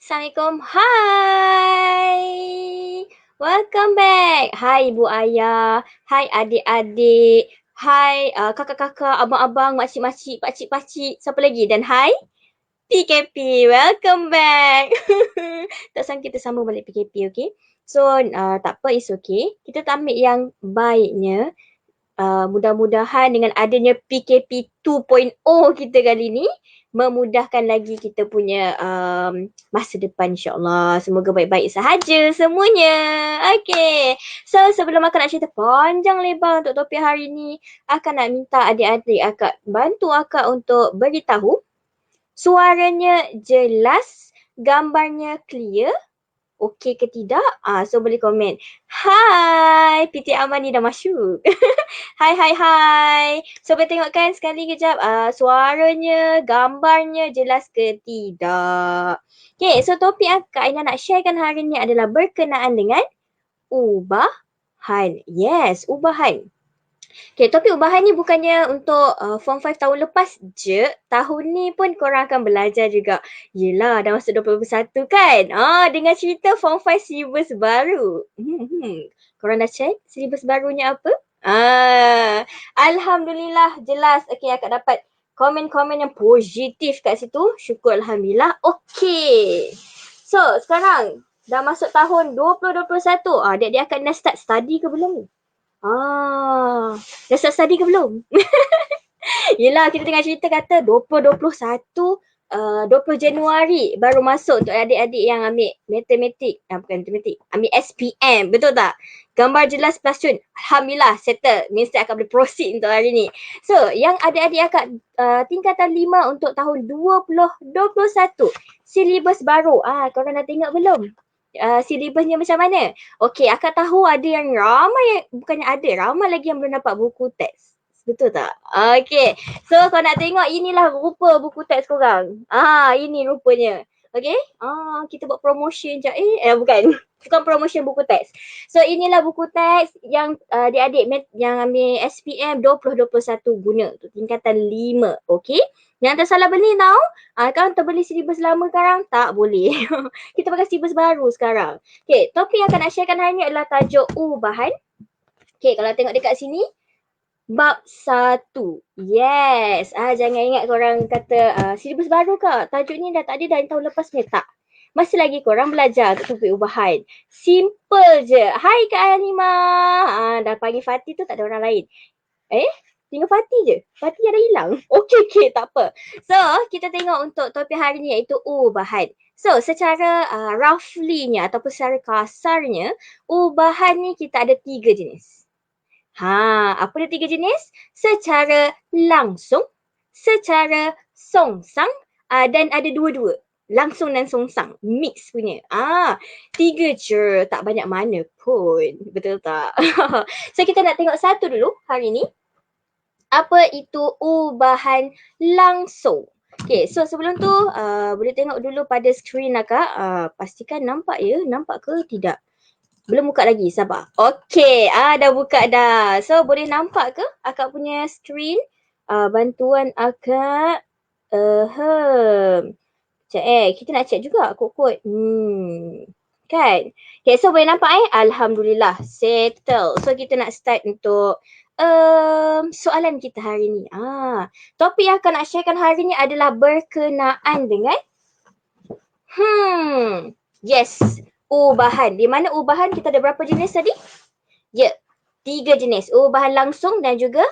Assalamualaikum. Hai. Welcome back. Hai ibu ayah. Hai adik-adik. Hai uh, kakak-kakak, abang-abang, makcik-makcik, pakcik-pakcik. Siapa lagi? Dan hai PKP. Welcome back. tak sangka kita sama balik PKP, okay? So, uh, tak apa, it's okay. Kita tak ambil yang baiknya. Uh, mudah-mudahan dengan adanya PKP 2.0 kita kali ni, memudahkan lagi kita punya um, masa depan insyaAllah. Semoga baik-baik sahaja semuanya. Okay. So sebelum akak nak cerita panjang lebar untuk topik hari ni, akak nak minta adik-adik akak bantu akak untuk beritahu suaranya jelas, gambarnya clear, okey ke tidak? Ah, so boleh komen. Hai, PT Amani dah masuk. hai, hai, hai. So boleh tengokkan sekali kejap uh, suaranya, gambarnya jelas ke tidak. Okay, so topik akak Aina nak sharekan hari ni adalah berkenaan dengan ubahan. Yes, ubahan. Okay, topik ubahan ni bukannya untuk uh, form 5 tahun lepas je. Tahun ni pun korang akan belajar juga. Yelah, dah masuk 2021 kan? Ah, dengan cerita form 5 syllabus baru. Hmm, hmm. Korang dah check syllabus barunya apa? Ah, Alhamdulillah jelas. Okay, akak dapat komen-komen yang positif kat situ. Syukur Alhamdulillah. Okay. So, sekarang dah masuk tahun 2021. Ah, adik-adik akan dah start study ke belum ni? Ah, dah start study ke belum? Yelah kita tengah cerita kata 2021 uh, 20 Januari baru masuk untuk adik-adik yang ambil matematik. Ah, bukan matematik. Ambil SPM. Betul tak? Gambar jelas plus cun. Alhamdulillah settle. Mesti akan boleh proceed untuk hari ni. So yang adik-adik akan uh, tingkatan 5 untuk tahun 2021. Silibus baru. Ah, korang dah tengok belum? Uh, silibusnya macam mana. Okey, akak tahu ada yang ramai yang bukannya ada, ramai lagi yang belum dapat buku teks. Betul tak? Okey. So kau nak tengok inilah rupa buku teks korang. Ah, ini rupanya. Okey? Ah, kita buat promotion je. Eh, eh bukan. Bukan promotion buku teks. So inilah buku teks yang uh, adik-adik yang ambil SPM 2021 guna tu tingkatan 5. Okey? Yang tersalah beli tau. Ah, kan terbeli silibus lama sekarang? Tak boleh. kita pakai silibus baru sekarang. Okay, topik yang akan nak sharekan hari ni adalah tajuk ubahan. Okay, kalau tengok dekat sini. Bab satu. Yes. Ah, jangan ingat korang kata uh, silibus baru ke? Tajuk ni dah tak ada dah tahun lepas ni. Tak. Masih lagi korang belajar untuk topik ubahan. Simple je. Hai Kak Anima. Ah, dah panggil Fatih tu tak ada orang lain. Eh? Tinggal Fatih je. Fatih dah hilang. Okey, okey. Tak apa. So, kita tengok untuk topik hari ni iaitu ubahan. So, secara uh, roughly-nya ataupun secara kasarnya, ubahan ni kita ada tiga jenis. Ha, apa dia tiga jenis? Secara langsung, secara songsang uh, dan ada dua-dua. Langsung dan songsang. Mix punya. Ah, tiga je. Tak banyak mana pun. Betul tak? so, kita nak tengok satu dulu hari ni apa itu ubahan langsung. Okay, so sebelum tu uh, boleh tengok dulu pada skrin akak. Uh, pastikan nampak ya, nampak ke tidak? Belum buka lagi, sabar. Okay, ah, dah buka dah. So boleh nampak ke akak punya skrin? Uh, bantuan akak. Uh. Cek eh, kita nak cek juga kod-kod. Hmm. Kan? Okay, so boleh nampak eh? Alhamdulillah, settle. So kita nak start untuk um, soalan kita hari ni. Ah, topik yang akan nak sharekan hari ni adalah berkenaan dengan hmm, yes, ubahan. Di mana ubahan kita ada berapa jenis tadi? Ya, yeah, tiga jenis. Ubahan langsung dan juga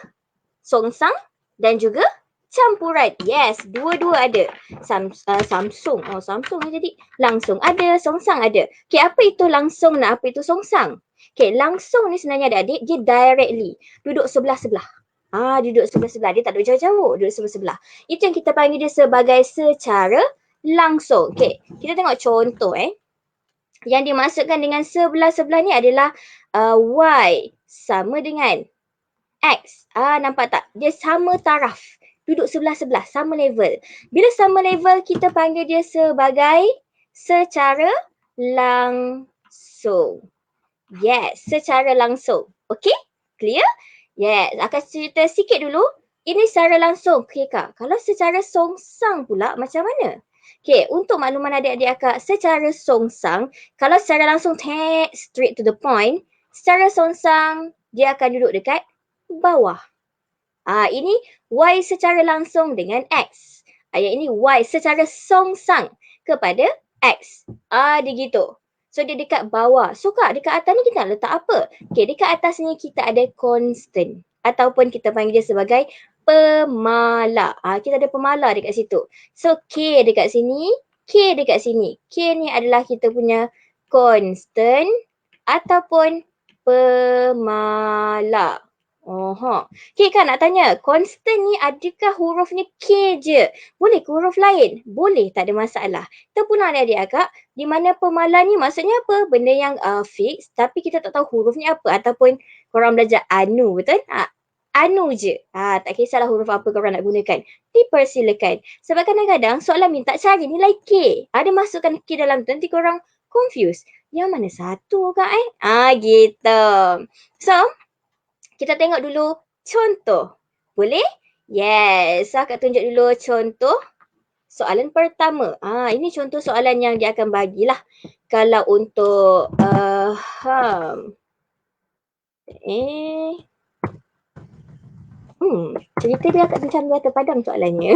songsang dan juga campuran. Yes, dua-dua ada. Sam, uh, Samsung. Oh, Samsung jadi langsung ada, songsang ada. Okay, apa itu langsung dan apa itu songsang? Okay, langsung ni sebenarnya adik-adik, dia directly duduk sebelah-sebelah. Ah, duduk sebelah-sebelah. Dia tak duduk jauh-jauh, duduk sebelah-sebelah. Itu yang kita panggil dia sebagai secara langsung. Okay, kita tengok contoh eh. Yang dimasukkan dengan sebelah-sebelah ni adalah uh, Y sama dengan X. Ah, nampak tak? Dia sama taraf. Duduk sebelah-sebelah, sama level. Bila sama level, kita panggil dia sebagai secara langsung. Yes, secara langsung. Okay? Clear? Yes, akan cerita sikit dulu. Ini secara langsung. Okay kak, kalau secara songsang pula macam mana? Okay, untuk makluman adik-adik akak secara songsang, kalau secara langsung take straight to the point, secara songsang dia akan duduk dekat bawah. Ah, ini Y secara langsung dengan X. Ayat ini Y secara songsang kepada X. Ah, dia gitu. So dia dekat bawah. So kak dekat atas ni kita nak letak apa? Okay dekat atas ni kita ada constant. Ataupun kita panggil dia sebagai pemala. Ah, kita ada pemala dekat situ. So K dekat sini. K dekat sini. K ni adalah kita punya constant. Ataupun pemala. Oh, ha. Okay kan nak tanya, constant ni adakah hurufnya K je? Boleh ke huruf lain? Boleh, tak ada masalah. Kita pun ada adik agak, di mana pemalan ni maksudnya apa? Benda yang uh, fix tapi kita tak tahu hurufnya apa ataupun korang belajar anu, betul? Ha, anu je. Ha, tak kisahlah huruf apa korang nak gunakan. Dipersilakan. Sebab kadang-kadang soalan minta cari nilai K. Ada masukkan K dalam tu, nanti korang confuse. Yang mana satu kak eh? Ah gitu. So, kita tengok dulu contoh. Boleh? Yes. So, akak tunjuk dulu contoh soalan pertama. Ah, ini contoh soalan yang dia akan bagilah. Kalau untuk uh, hmm. eh Hmm, cerita dia kat macam dia terpadam soalannya.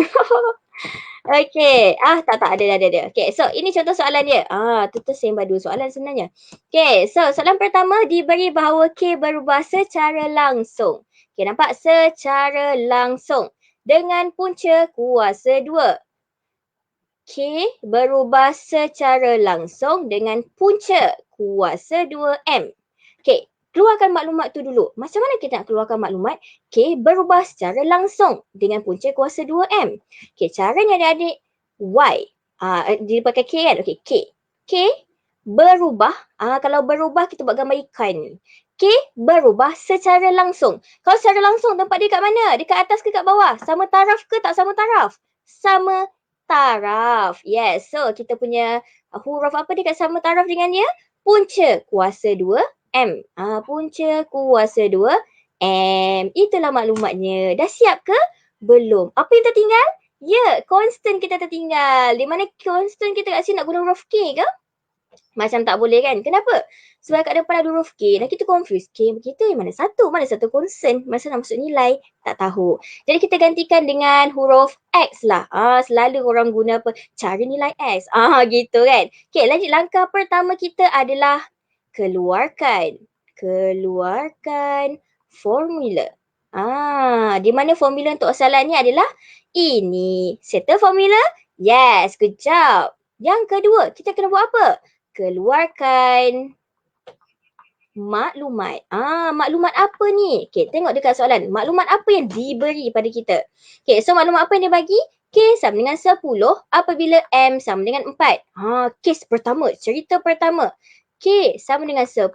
okay. Ah, tak, tak. Ada, ada, ada. Okay. So, ini contoh soalan dia. Ah, tu tu sembah dua soalan sebenarnya. Okay. So, soalan pertama diberi bahawa K berubah secara langsung. Okay, nampak? Secara langsung. Dengan punca kuasa dua. K berubah secara langsung dengan punca kuasa 2M. Okay, keluarkan maklumat tu dulu. Macam mana kita nak keluarkan maklumat? K berubah secara langsung dengan punca kuasa 2M. Okay, caranya adik-adik Y. Uh, dia pakai K kan? Okay, K. K berubah. Uh, kalau berubah kita buat gambar ikan. K berubah secara langsung. Kalau secara langsung tempat dia kat mana? Dekat atas ke kat bawah? Sama taraf ke tak sama taraf? Sama taraf. Yes. So kita punya huruf apa dekat sama taraf dengan dia? Punca kuasa 2 M. Ah, punca kuasa 2 M. Itulah maklumatnya. Dah siap ke? Belum. Apa yang tertinggal? Ya, constant kita tertinggal. Di mana constant kita kat sini nak guna huruf K ke? Macam tak boleh kan? Kenapa? Sebab kat depan ada huruf K dan kita confuse. K kita yang mana satu? Mana satu constant? Masa nak masuk nilai? Tak tahu. Jadi kita gantikan dengan huruf X lah. Ah, selalu orang guna apa? Cari nilai X. Ah, gitu kan? Okay, lanjut langkah pertama kita adalah keluarkan. Keluarkan formula. Ah, di mana formula untuk soalan ni adalah ini. Settle formula? Yes, good job. Yang kedua, kita kena buat apa? Keluarkan maklumat. Ah, maklumat apa ni? Okay, tengok dekat soalan. Maklumat apa yang diberi pada kita? Okay, so maklumat apa yang dia bagi? K sama dengan 10 apabila M sama dengan 4. Ha, kes pertama, cerita pertama. K sama dengan 10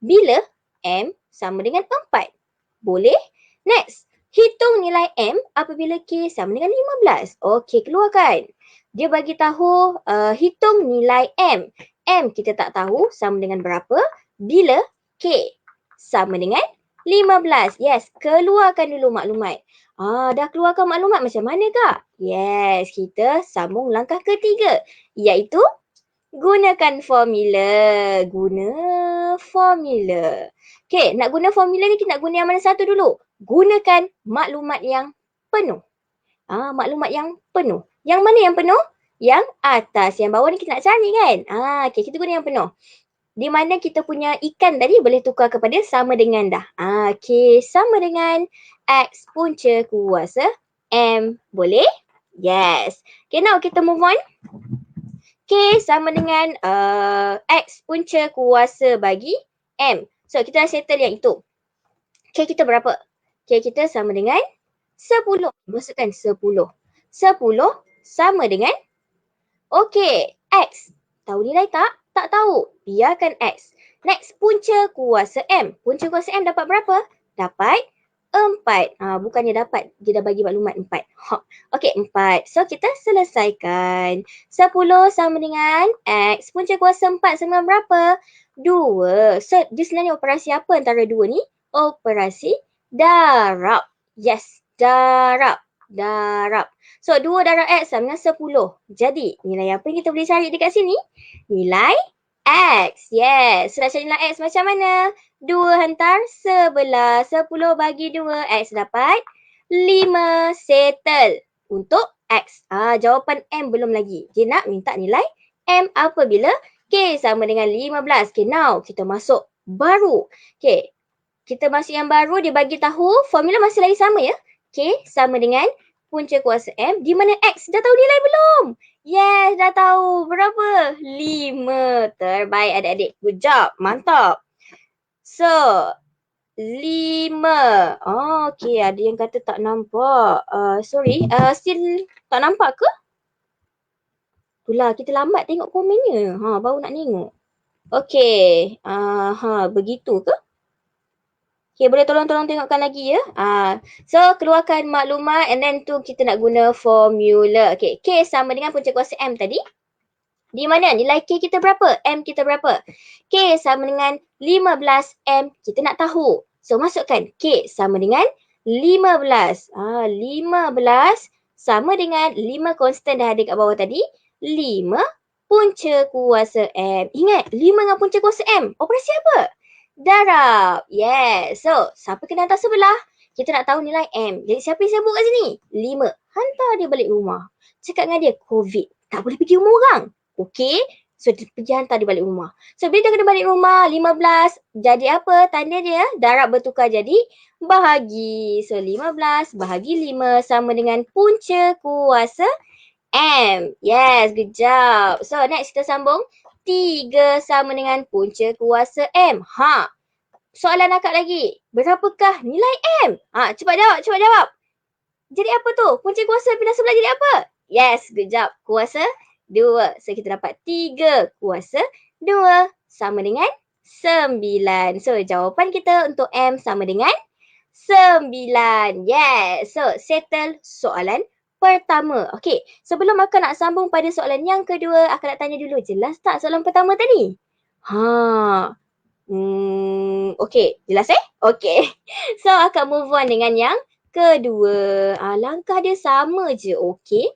bila M sama dengan 4. Boleh? Next, hitung nilai M apabila K sama dengan 15. Okey, keluarkan. Dia bagi tahu uh, hitung nilai M. M kita tak tahu sama dengan berapa bila K sama dengan 15. Yes, keluarkan dulu maklumat. Ah, dah keluarkan maklumat macam mana kak? Yes, kita sambung langkah ketiga iaitu gunakan formula. Guna formula. Okay, nak guna formula ni kita nak guna yang mana satu dulu? Gunakan maklumat yang penuh. Ah, maklumat yang penuh. Yang mana yang penuh? Yang atas. Yang bawah ni kita nak cari kan? Ah, okay, kita guna yang penuh. Di mana kita punya ikan tadi boleh tukar kepada sama dengan dah. Ah, okay, sama dengan X punca kuasa M. Boleh? Yes. Okay, now kita move on. K sama dengan uh, X punca kuasa bagi M. So kita dah settle yang itu. K kita berapa? K kita sama dengan 10. Masukkan 10. 10 sama dengan Okay, X. Tahu nilai tak? Tak tahu. Biarkan X. Next, punca kuasa M. Punca kuasa M dapat berapa? Dapat empat. Ha, bukannya dapat, dia dah bagi maklumat empat. Okey, empat. So, kita selesaikan. Sepuluh sama dengan X. Punca kuasa empat sama dengan berapa? Dua. So, dia sebenarnya operasi apa antara dua ni? Operasi darab. Yes, darab. darab. So, 2 darab X sama dengan 10. Jadi, nilai apa yang kita boleh cari dekat sini? Nilai X. Yes. So, nak cari nilai X macam mana? 2 hantar 11. 10 bagi 2. X dapat 5. Settle. Untuk X. Ah, jawapan M belum lagi. Dia nak minta nilai M apabila K sama dengan 15. Okay, now kita masuk baru. Okay, kita masuk yang baru. Dia bagi tahu formula masih lagi sama ya. K sama dengan punca kuasa M. Di mana X dah tahu nilai belum? Yes, dah tahu. Berapa? 5. Terbaik adik-adik. Good job. Mantap. So, 5. Oh, okay. Ada yang kata tak nampak. Uh, sorry. Uh, still tak nampak ke? Itulah kita lambat tengok komennya. Ha, baru nak tengok. Okay. Uh, ha, begitu ke? Okay, boleh tolong-tolong tengokkan lagi ya. Uh, so, keluarkan maklumat and then tu kita nak guna formula. Okay, K sama dengan punca kuasa M tadi. Di mana nilai K kita berapa? M kita berapa? K sama dengan 15, M kita nak tahu. So, masukkan K sama dengan 15. Ah, 15 sama dengan 5 konstan dah ada kat bawah tadi. 5 punca kuasa M. Ingat, 5 dengan punca kuasa M. Operasi apa? Darab. Yes. So, siapa kena hantar sebelah? Kita nak tahu nilai M. Jadi siapa yang sibuk kat sini? Lima. Hantar dia balik rumah. Cakap dengan dia, COVID. Tak boleh pergi rumah orang. Okay. So, dia pergi hantar dia balik rumah. So, bila dia kena balik rumah, lima belas. Jadi apa? Tanda dia, darab bertukar jadi bahagi. So, lima belas bahagi lima sama dengan punca kuasa M. Yes, good job. So, next kita sambung. 3 sama dengan punca kuasa M. Ha. Soalan akak lagi. Berapakah nilai M? Ha, cepat jawab, cepat jawab. Jadi apa tu? Punca kuasa pindah sebelah jadi apa? Yes, good job. Kuasa 2. So kita dapat 3 kuasa 2 sama dengan 9. So jawapan kita untuk M sama dengan 9. Yes. So settle soalan pertama. Okey, sebelum akak nak sambung pada soalan yang kedua, akak nak tanya dulu, jelas tak soalan pertama tadi? Ha. Hmm, okey, jelas eh? Okey. So, akak move on dengan yang kedua. Ah, langkah dia sama je, okey?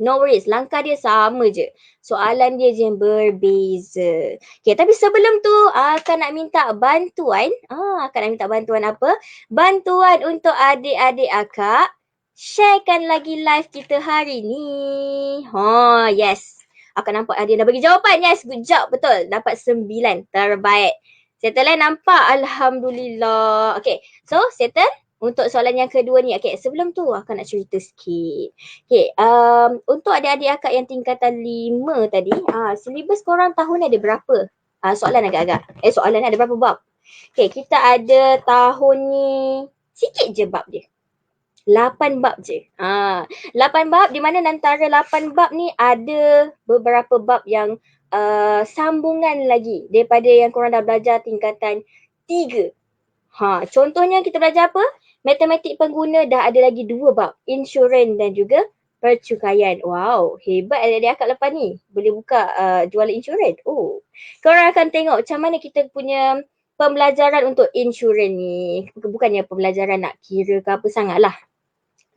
No worries, langkah dia sama je. Soalan dia je yang berbeza. Okay, tapi sebelum tu akan nak minta bantuan. Ah, akan nak minta bantuan apa? Bantuan untuk adik-adik akak sharekan lagi live kita hari ni. Ha, yes. Akan nampak ada dah bagi jawapan. Yes, good job. Betul. Dapat sembilan. Terbaik. Settle eh? Nampak? Alhamdulillah. Okay. So, settle untuk soalan yang kedua ni. Okay, sebelum tu akan nak cerita sikit. Okay, um, untuk adik-adik akak yang tingkatan lima tadi, ah, uh, silibus korang tahun ada berapa? Uh, soalan agak-agak. Eh, soalan ada berapa bab? Okay, kita ada tahun ni sikit je bab dia. Lapan bab je. Ha, lapan bab di mana antara lapan bab ni ada beberapa bab yang uh, sambungan lagi daripada yang korang dah belajar tingkatan tiga. Ha, contohnya kita belajar apa? Matematik pengguna dah ada lagi dua bab. Insurans dan juga percukaian. Wow, hebat adik-adik akak lepas ni. Boleh buka uh, jualan insurans. Oh, korang akan tengok macam mana kita punya pembelajaran untuk insurans ni. Bukannya pembelajaran nak kira ke apa sangat lah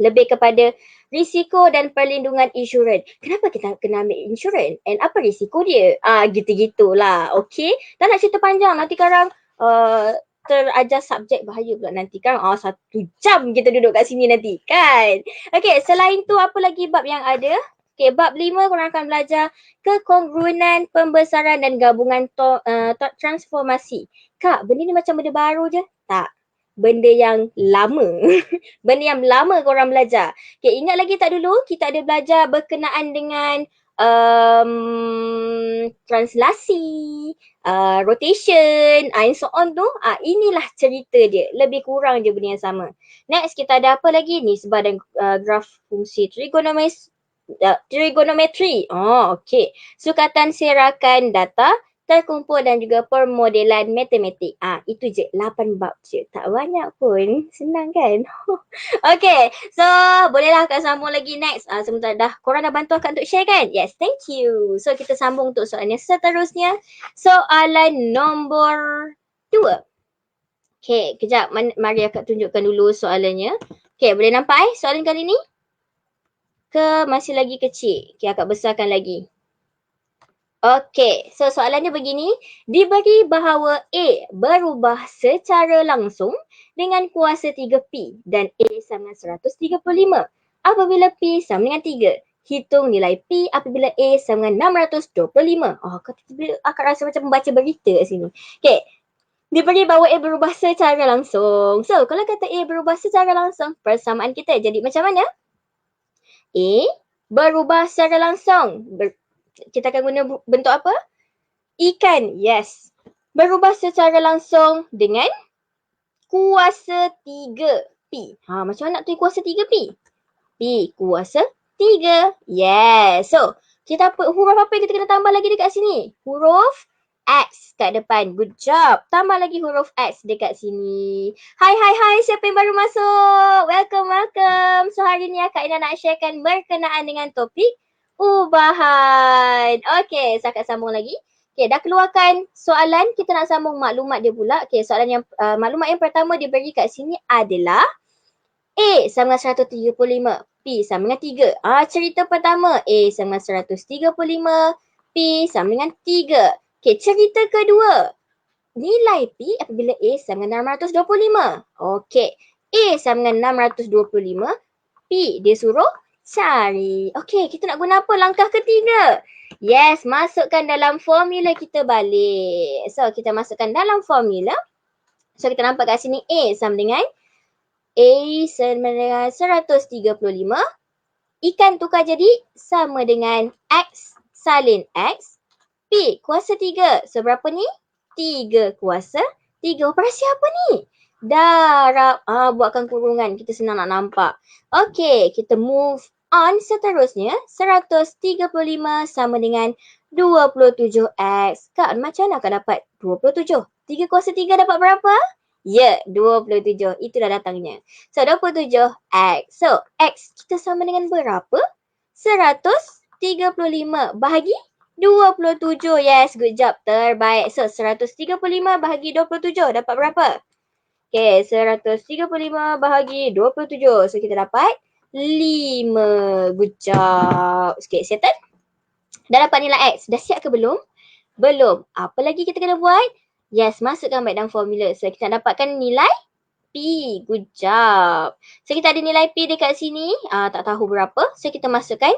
lebih kepada risiko dan perlindungan insurans. Kenapa kita kena ambil insurans? And apa risiko dia? Ah gitu-gitulah. Okay. Tak nak cerita panjang. Nanti sekarang uh, terajar subjek bahaya pula nanti kan. Ah satu jam kita duduk kat sini nanti kan. Okay. Selain tu apa lagi bab yang ada? Okay, bab lima korang akan belajar kekongruenan, pembesaran dan gabungan to, uh, to transformasi. Kak, benda ni macam benda baru je? Tak benda yang lama. benda yang lama korang belajar. Okay, ingat lagi tak dulu kita ada belajar berkenaan dengan um, translasi, uh, rotation, uh, and so on tu. Uh, inilah cerita dia. Lebih kurang je benda yang sama. Next kita ada apa lagi? Ni sebab ada uh, graf fungsi trigonometri. Uh, trigonometri. Oh, okay. Sukatan serakan data terkumpul dan juga permodelan matematik. Ah, itu je 8 bab je. Tak banyak pun. Senang kan? okay. So, bolehlah Kak sambung lagi next. Ah, sebentar dah. Korang dah bantu Kak untuk share kan? Yes, thank you. So, kita sambung untuk soalan yang seterusnya. Soalan nombor 2. Okay, kejap. Mari Kak tunjukkan dulu soalannya. Okay, boleh nampak eh soalan kali ni? Ke masih lagi kecil? Okay, akak besarkan lagi. Okay, so soalannya begini. Diberi bahawa A berubah secara langsung dengan kuasa 3P dan A sama 135. Apabila P sama dengan 3, hitung nilai P apabila A sama dengan 625. Oh, kau akak rasa macam membaca berita kat sini. Okay, diberi bahawa A berubah secara langsung. So, kalau kata A berubah secara langsung, persamaan kita jadi macam mana? A berubah secara langsung. Ber- kita akan guna bentuk apa? Ikan, yes. Berubah secara langsung dengan kuasa 3P. Ha, macam mana nak tulis kuasa 3P? P kuasa 3. Yes. So, kita apa, huruf apa yang kita kena tambah lagi dekat sini? Huruf X kat depan. Good job. Tambah lagi huruf X dekat sini. Hai, hai, hai. Siapa yang baru masuk? Welcome, welcome. So, hari ni Kak Ina nak sharekan berkenaan dengan topik ubahan. Okay, saya akan sambung lagi. Okay, dah keluarkan soalan. Kita nak sambung maklumat dia pula. Okay, soalan yang uh, maklumat yang pertama diberi kat sini adalah A sama dengan 135, P sama dengan 3. Ah, cerita pertama A sama dengan 135, P sama dengan 3. Okay, cerita kedua. Nilai P apabila A sama dengan 625. Okay, A sama dengan 625, P dia suruh cari. Okey, kita nak guna apa langkah ketiga? Yes, masukkan dalam formula kita balik. So, kita masukkan dalam formula. So, kita nampak kat sini A sama dengan A sama dengan 135. Ikan tukar jadi sama dengan X salin X. P kuasa 3. So, berapa ni? 3 kuasa 3. Operasi apa ni? Darab. Ah, buatkan kurungan. Kita senang nak nampak. Okay, kita move on seterusnya. 135 sama dengan 27x. Kak, macam mana kau dapat 27? 3 kuasa 3 dapat berapa? Ya, yeah, 27. Itu dah datangnya. So, 27x. So, x kita sama dengan berapa? 135 bahagi 27. Yes, good job. Terbaik. So, 135 bahagi 27 dapat berapa? Okay, 135 bahagi 27. So, kita dapat 5. Good job. Okay, settle? Dah dapat nilai X. Dah siap ke belum? Belum. Apa lagi kita kena buat? Yes, masukkan baik dalam formula. So, kita dapatkan nilai P. Good job. So, kita ada nilai P dekat sini. Uh, tak tahu berapa. So, kita masukkan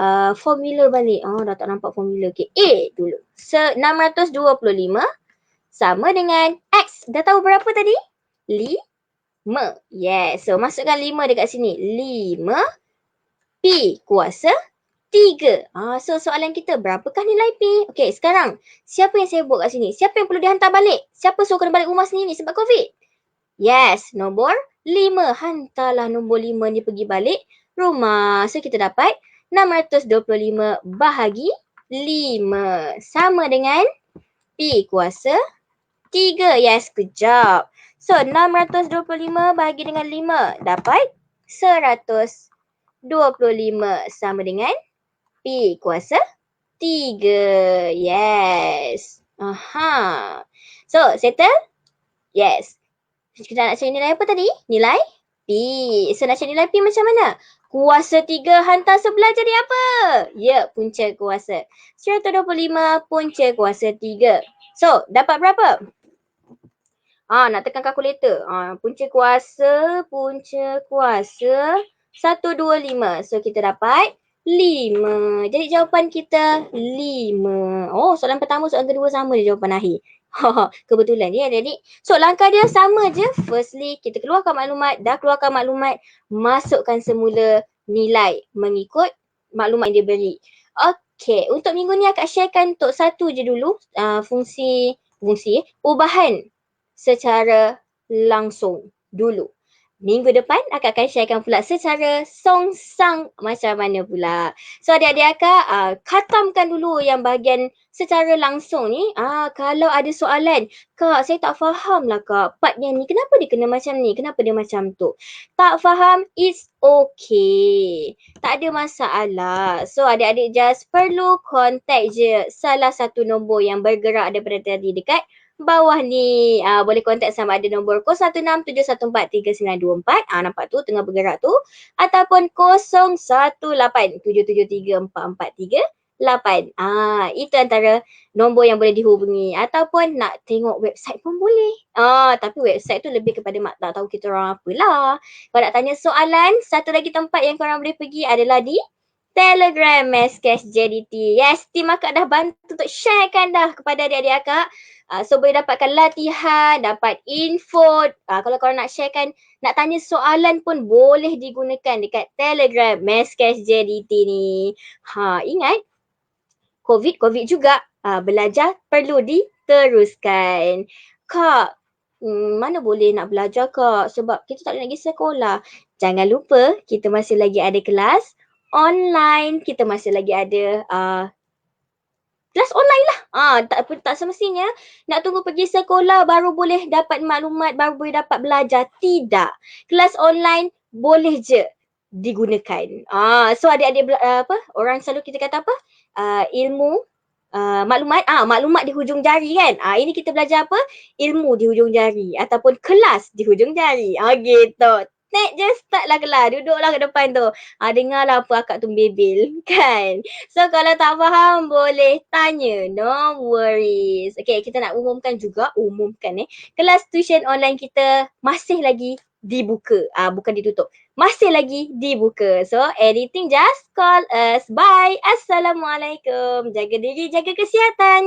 uh, formula balik. Oh, dah tak nampak formula. Okay, A dulu. So, 625 sama dengan X. Dah tahu berapa tadi? Lima. Yes. So masukkan lima dekat sini. Lima. P kuasa tiga. Ah, so soalan kita berapakah nilai P? Okay sekarang. Siapa yang buat kat sini? Siapa yang perlu dihantar balik? Siapa suruh kena balik rumah sendiri ni sebab COVID? Yes. Nombor lima. Hantarlah nombor lima ni pergi balik rumah. So kita dapat 625 bahagi 5 sama dengan P kuasa 3. Yes, good job. So 625 bahagi dengan 5 dapat 125 sama dengan P kuasa 3. Yes. Aha. So settle? Yes. Kita nak cari nilai apa tadi? Nilai P. So nak cari nilai P macam mana? Kuasa 3 hantar sebelah jadi apa? Ya, punca kuasa. 125 punca kuasa 3. So, dapat berapa? Ah, nak tekan kalkulator. Ah, punca kuasa, punca kuasa 125. So kita dapat 5. Jadi jawapan kita 5. Oh, soalan pertama, soalan kedua sama je jawapan akhir. Kebetulan ya. Jadi, so langkah dia sama je. Firstly, kita keluarkan maklumat. Dah keluarkan maklumat, masukkan semula nilai mengikut maklumat yang dia beri. Okay, untuk minggu ni akak sharekan untuk satu je dulu uh, fungsi fungsi ubahan secara langsung dulu. Minggu depan akak akan sharekan pula secara song-sang macam mana pula. So adik-adik akak uh, khatamkan dulu yang bahagian secara langsung ni. Uh, kalau ada soalan, kak saya tak faham lah kak part yang ni. Kenapa dia kena macam ni? Kenapa dia macam tu? Tak faham? It's okay. Tak ada masalah. So adik-adik just perlu contact je salah satu nombor yang bergerak daripada tadi dekat bawah ni. Uh, boleh kontak sama ada nombor 0167143924. Ah uh, nampak tu tengah bergerak tu ataupun 0187734438. Ah itu antara nombor yang boleh dihubungi ataupun nak tengok website pun boleh. Ah tapi website tu lebih kepada mak tak tahu kita orang apalah. Kalau nak tanya soalan, satu lagi tempat yang korang boleh pergi adalah di Telegram Meskes JDT. Yes, tim akak dah bantu untuk sharekan dah kepada adik-adik akak. Uh, so boleh dapatkan latihan, dapat info. Uh, kalau korang nak sharekan, nak tanya soalan pun boleh digunakan dekat Telegram Meskes JDT ni. Ha, ingat, COVID, COVID juga. Uh, belajar perlu diteruskan. Kak, hmm, mana boleh nak belajar kak sebab kita tak boleh nak pergi sekolah. Jangan lupa kita masih lagi ada kelas online. Kita masih lagi ada uh, kelas online lah. Ah, tak tak semestinya nak tunggu pergi sekolah baru boleh dapat maklumat, baru boleh dapat belajar. Tidak. Kelas online boleh je digunakan. Ah, so adik-adik uh, apa? Orang selalu kita kata apa? Uh, ilmu Uh, maklumat ah maklumat di hujung jari kan ah ini kita belajar apa ilmu di hujung jari ataupun kelas di hujung jari ah gitu Nek je start lah kelas. Duduklah ke depan tu. Ha, dengarlah apa akak tu bebel. Kan? So kalau tak faham boleh tanya. No worries. Okay kita nak umumkan juga. Umumkan eh. Kelas tuition online kita masih lagi dibuka. Ah uh, bukan ditutup. Masih lagi dibuka. So anything just call us. Bye. Assalamualaikum. Jaga diri, jaga kesihatan.